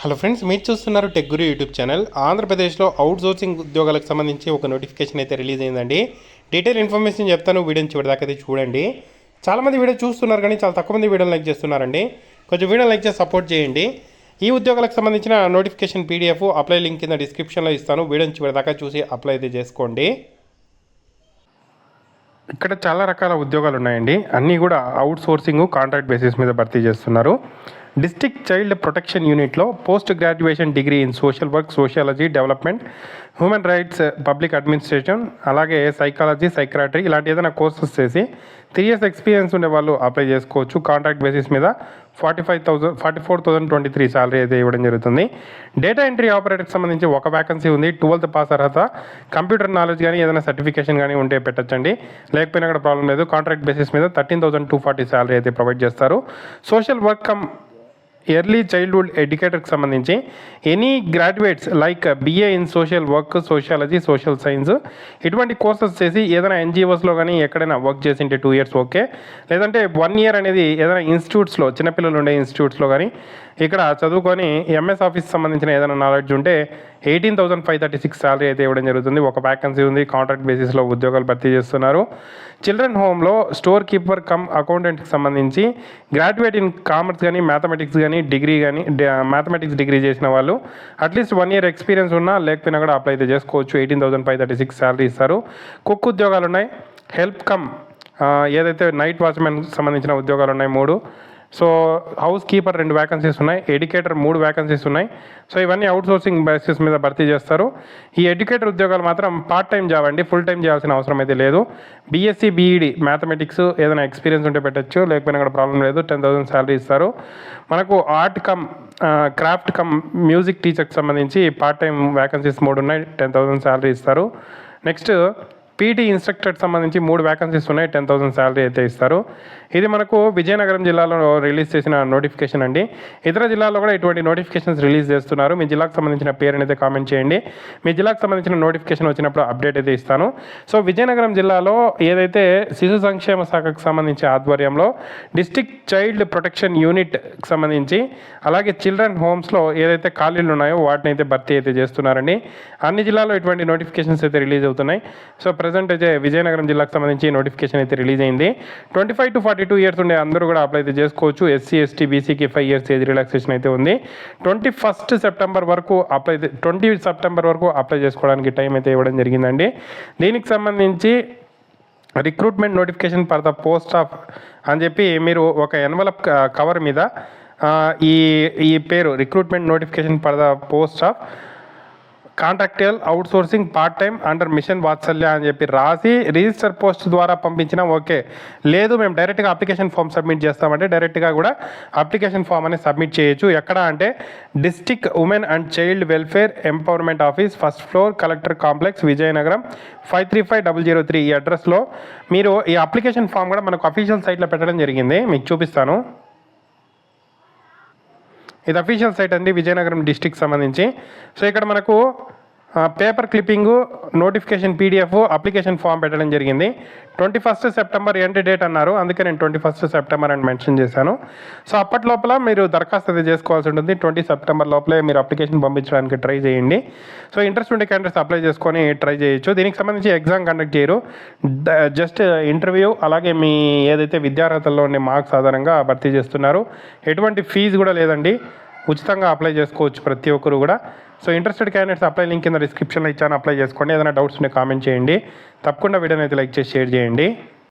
Hello friends మీరు చూస్తున్నారు tech గురు YouTube channel. ఆంధ్రప్రదేశ్లో అవుట్ సోర్సింగ్ ఉద్యోగాలకు సంబంధించి ఒక నోటిఫికేషన్ అయితే రిలీజ్ అయిందండి. డీటెయిల్ ఇన్ఫర్మేషన్ చెప్తాను వీడియోని చివరిదాకా అయితే చూడండి. చాలామంది వీడియో చూస్తున్నారు కానీ చాలా తక్కువ మంది వీడియోని లైక్ చేస్తున్నారండి. కొంచెం వీడియో లైక్ చేసి సపోర్ట్ చేయండి. ఈ ఉద్యోగాలకు సంబంధించిన నోటిఫికేషన్ పీడిఎఫ్ అప్లై లింక్ కింద డిస్క్రిప్షన్లో ఇస్తాను. వీడియోని చివరిదాకా చూసి అప్లై అయితే చేసుకోండి. ఇక్కడ చాలా రకాల ఉద్యోగాలు ఉన్నాయండి. అన్నీ కూడా అవుట్ సోర్సింగ్ కాంట్రాక్ట్ బేసిస్ మీద భర్తీ చేస్తున్నారు. డిస్ట్రిక్ట్ చైల్డ్ ప్రొటెక్షన్ యూనిట్లో post graduation degree in social work sociology development human rights public administration అలాగే సైకాలజీ సైక్రాటరీ ఇలాంటి ఏదైనా కోర్సెస్ చేసి త్రీ ఇయర్స్ ఎక్స్పీరియన్స్ ఉండే వాళ్ళు అప్లై చేసుకోవచ్చు. కాంట్రాక్ట్ బేసిస్ మీద forty five thousand forty four thousand twenty three salary అయితే ఇవ్వడం జరుగుతుంది. డేటా ఎంట్రీ ఆపరేటర్కి సంబంధించి ఒక వ్యాకన్సీ ఉంది. ట్వెల్త్ పాస్ అర్హత. కంప్యూటర్ నాలెడ్జ్ కానీ ఏదైనా సర్టిఫికేషన్ కానీ ఉంటే పెట్టచ్చండి. లేకపోయినా కూడా ప్రాబ్లం లేదు. కాంట్రాక్ట్ బేసిస్ మీద thirteen thousand two forty salary అయితే ప్రొవైడ్ చేస్తారు. Social work cum early childhood ఎడ్యుకేటర్కి సంబంధించి any graduates like BA in social work sociology social science ఇటువంటి కోర్సెస్ చేసి ఏదైనా ఎన్జిఓస్లో కానీ ఎక్కడైనా వర్క్ చేసింటే టూ ఇయర్స్ ఓకే లేదంటే వన్ ఇయర్ అనేది ఏదైనా ఇన్స్టిట్యూట్స్లో చిన్నపిల్లలు ఉండే ఇన్స్టిట్యూట్స్లో కానీ ఇక్కడ చదువుకొని ఎంఎస్ ఆఫీస్ సంబంధించిన ఏదైనా నాలెడ్జ్ ఉంటే eighteen thousand five thirty six salary అయితే ఇవ్వడం జరుగుతుంది. ఒక వ్యాకెన్సీ ఉంది. కాంట్రాక్ట్ బేసిస్లో ఉద్యోగాలు భర్తీ చేస్తున్నారు. చిల్డ్రన్ హోమ్లో స్టోర్ కీపర్ కమ్ అకౌంటెంట్కి సంబంధించి గ్రాడ్యుయేట్ ఇన్ కామర్స్ కానీ మ్యాథమెటిక్స్ కానీ డిగ్రీ కానీ మ్యాథమెటిక్స్ డిగ్రీ చేసిన వాళ్ళు అట్లీస్ట్ వన్ ఇయర్ ఎక్స్పీరియన్స్ ఉన్నా లేకపోయినా కూడా అప్లై అయితే చేసుకోవచ్చు. Eighteen thousand five thirty six salary ఇస్తారు. కుక్ ఉద్యోగాలు ఉన్నాయి. హెల్ప్ కమ్ ఏదైతే నైట్ వాచ్మెన్ సంబంధించిన ఉద్యోగాలు ఉన్నాయి మూడు. సో హౌస్ కీపర్ రెండు వ్యాకన్సీస్ ఉన్నాయి ఎడ్యుకేటర్ మూడు వ్యాకన్సీస్ ఉన్నాయి. సో ఇవన్నీ అవుట్ సోర్సింగ్ బేసిస్ మీద భర్తీ చేస్తారు. ఈ ఎడ్యుకేటర్ ఉద్యోగాలు మాత్రం పార్ట్ టైం జాబ్ అండి ఫుల్ టైం చేయాల్సిన అవసరం అయితే లేదు. బీఎస్సీ బీఈడి మ్యాథమెటిక్స్ ఏదైనా ఎక్స్పీరియన్స్ ఉంటే పెట్టచ్చు లేకపోయినా కూడా ప్రాబ్లం లేదు టెన్ థౌసండ్ శాలరీ ఇస్తారు. మనకు art cum craft cum music టీచర్కి సంబంధించి పార్ట్ టైం వ్యాకన్సీస్ మూడు ఉన్నాయి టెన్ థౌసండ్ శాలరీ ఇస్తారు. నెక్స్ట్ పీటీ ఇన్స్ట్రక్టర్కి సంబంధించి మూడు వ్యాకన్సీస్ ఉన్నాయి. టెన్ థౌసండ్ శాలరీ అయితే ఇస్తారు. ఇది మనకు విజయనగరం జిల్లాలో రిలీజ్ చేసిన నోటిఫికేషన్ అండి. ఇతర జిల్లాల్లో కూడా ఇటువంటి నోటిఫికేషన్స్ రిలీజ్ చేస్తున్నారు. మీ జిల్లాకు సంబంధించిన పేరుని అయితే కామెంట్ చేయండి. మీ జిల్లాకు సంబంధించిన నోటిఫికేషన్ వచ్చినప్పుడు అప్డేట్ అయితే ఇస్తాను. సో విజయనగరం జిల్లాలో ఏదైతే శిశు సంక్షేమ శాఖకు సంబంధించి ఆధ్వర్యంలో డిస్టిక్ చైల్డ్ ప్రొటెక్షన్ యూనిట్కి సంబంధించి అలాగే చిల్డ్రన్ హోమ్స్లో ఏదైతే ఖాళీలు ఉన్నాయో వాటిని అయితే భర్తీ అయితే చేస్తున్నారండి. అన్ని జిల్లాల్లో ఇటువంటి నోటిఫికేషన్స్ అయితే రిలీజ్ అవుతున్నాయి. సో ప్రజెంట్ అయితే విజయనగరం జిల్లాకు సంబంధించి నోటిఫికేషన్ అయితే రిలీజ్ అయింది. Twenty five to forty two years ఉండే అందరూ కూడా అప్లై అయితే చేసుకోవచ్చు. ఎస్సీ ఎస్టీ బీసీకి ఫైవ్ ఇయర్స్ ఏజ్ రిలాక్సేషన్ అయితే ఉంది. ట్వంటీ ఫస్ట్ సెప్టెంబర్ వరకు అప్లై ట్వంటీ సెప్టెంబర్ వరకు అప్లై చేసుకోవడానికి టైం అయితే ఇవ్వడం జరిగిందండి. దీనికి సంబంధించి recruitment notification for the post of అని చెప్పి మీరు ఒక ఎన్వలప్ కవర్ మీద ఈ ఈ పేరు recruitment notification for the post of contractual outsourcing part time under mission Vatsalya అని చెప్పి రాసి రిజిస్టర్ పోస్ట్ ద్వారా పంపించినా ఓకే లేదు మేము డైరెక్ట్గా అప్లికేషన్ ఫామ్ సబ్మిట్ చేస్తామంటే డైరెక్ట్గా కూడా అప్లికేషన్ ఫామ్ అనేది సబ్మిట్ చేయొచ్చు. ఎక్కడ అంటే district women and child welfare empowerment office first floor collector complex Vizianagaram five three five double zero three ఈ అడ్రస్లో మీరు ఈ అప్లికేషన్ ఫామ్ కూడా మనకు అఫీషియల్ సైట్లో పెట్టడం జరిగింది. మీకు చూపిస్తాను. ఇది అఫీషియల్ సైట్ అండి విజయనగరం డిస్టిక్ సంబంధించి. సో ఇక్కడ మనకు paper clipping notification PDF application form పెట్టడం జరిగింది. Twenty first September end date అన్నారు. అందుకే నేను ట్వంటీ ఫస్ట్ సెప్టెంబర్ అని మెన్షన్ చేశాను. సో అప్పటి లోపల మీరు దరఖాస్తు అది చేసుకోవాల్సి ఉంటుంది. ట్వంటీ సెప్టెంబర్ లోపలే మీరు అప్లికేషన్ పంపించడానికి ట్రై చేయండి. సో ఇంట్రెస్ట్ ఉండే క్యాండిడేట్స్ అప్లై చేసుకొని ట్రై చేయొచ్చు. దీనికి సంబంధించి ఎగ్జామ్ కండక్ట్ చేయరు. జస్ట్ ఇంటర్వ్యూ అలాగే మీ ఏదైతే విద్యార్హతల్లో ఉండే మార్క్స్ ఆధారంగా భర్తీ చేస్తున్నారు. ఎటువంటి ఫీజు కూడా లేదండి. ఉచితంగా అప్లై చేసుకోవచ్చు ప్రతి ఒక్కరు కూడా. So interested candidates apply link కింద డిస్క్రిప్షన్లో ఇచ్చాను అప్లై చేసుకోండి. ఏదైనా డౌట్స్ ఉంటే కామెంట్ చేయండి. తప్పకుండా వీడియోని అయితే లైక్ చేసి షేర్ చేయండి.